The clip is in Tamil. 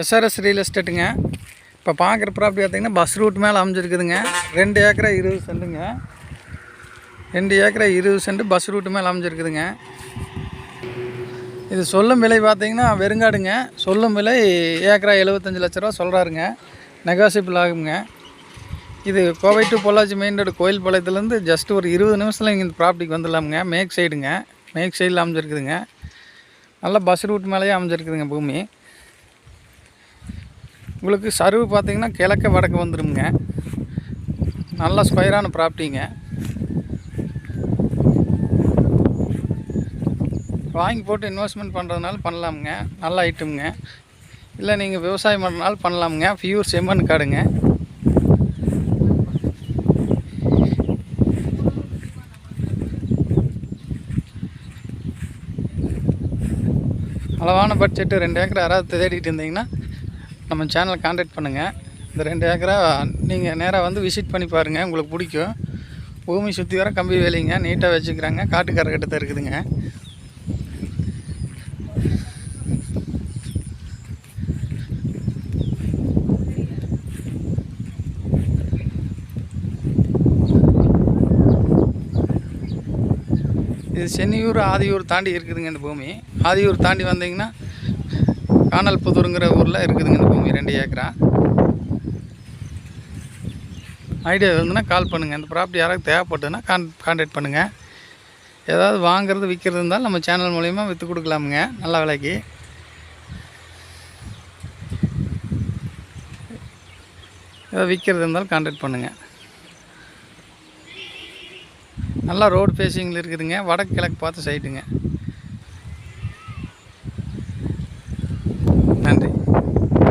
எஸ்ஆர்எஸ் ரியல் எஸ்டேட்டுங்க இப்போ பார்க்குற ப்ராப்பர்ட்டி பார்த்தீங்கன்னா பஸ் ரூட் மேலே அமைஞ்சிருக்குதுங்க. ரெண்டு ஏக்கரா இருபது சென்ட்டுங்க. ரெண்டு ஏக்கரா இருபது சென்ட் பஸ் ரூட் மேலே அமைஞ்சிருக்குதுங்க. இது சொல்லும் விலை பார்த்தீங்கன்னா வெறுங்காடுங்க. சொல்லும் விலை ஏக்கரா எழுபத்தஞ்சு லட்ச ரூபா சொல்கிறாருங்க நெகாசிபிள் ஆகுங்க. இது Kovai to Pollachi main road கோயில் பாளையத்துலேருந்து ஜஸ்ட் ஒரு இருபது நிமிஷத்தில் இங்கே இந்த ப்ராப்பர்ட்டிக்கு வந்துடலாமுங்க. மேக் சைடுங்க மேக் சைடில் அமைஞ்சிருக்குதுங்க. நல்லா பஸ் ரூட் மேலேயே அமைஞ்சிருக்குதுங்க பூமி. உங்களுக்கு சருவு பார்த்தீங்கன்னா கிழக்க வடக்கு வந்துடுங்க நல்ல ஸ்கொயரான ப்ராப்பர்ட்டிங்க வாங்கி போட்டு இன்வெஸ்ட்மெண்ட் பண்ணுறதுனால பண்ணலாமுங்க. நல்ல ஐட்டமுங்க. இல்லை நீங்கள் விவசாயம் பண்ணுறதுனால பண்ணலாமுங்க. ஃபியூர் செம்மண் காடுங்க. அளவான பட்ஜெட்டு ரெண்டு ஏக்கர் யாராவது தேடிட்டு இருந்தீங்கன்னா நம்ம சேனலை காண்டாக்ட் பண்ணுங்கள் இந்த ரெண்டு ஏக்கரா நீங்கள் நேராக வந்து விசிட் பண்ணி பாருங்கள் உங்களுக்கு பிடிக்கும். பூமி சுற்றி வர கம்பி வேலைங்க நீட்டாக வச்சுக்கிறாங்க. காட்டுக்கார்கிட்ட இருக்குதுங்க. இது சென்னியூர் ஆதியூர் தாண்டி இருக்குதுங்க இந்த பூமி. ஆதியூர் தாண்டி வந்தீங்கன்னா கானல் புதூருங்கிற ஊரில் இருக்குதுங்க இந்த பூமி ரெண்டு ஏக்கரா. ஐடியா இருந்ததுன்னா கால் பண்ணுங்கள் இந்த ப்ராப்பர்ட்டி யாராவது தேவைப்பட்டுன்னா கான் கான்டாக்ட் பண்ணுங்கள் ஏதாவது வாங்குறது விற்கிறது இருந்தாலும் நம்ம சேனல் மூலயமா விற்று கொடுக்கலாமுங்க. நல்ல விலைக்கு. ஏதாவது விற்கிறது இருந்தாலும் கான்டாக்ட் பண்ணுங்கள் நல்லா ரோடு ஃபேஸிங்கில் இருக்குதுங்க. வடக்கு கிழக்கு பார்த்து சைட்டுங்க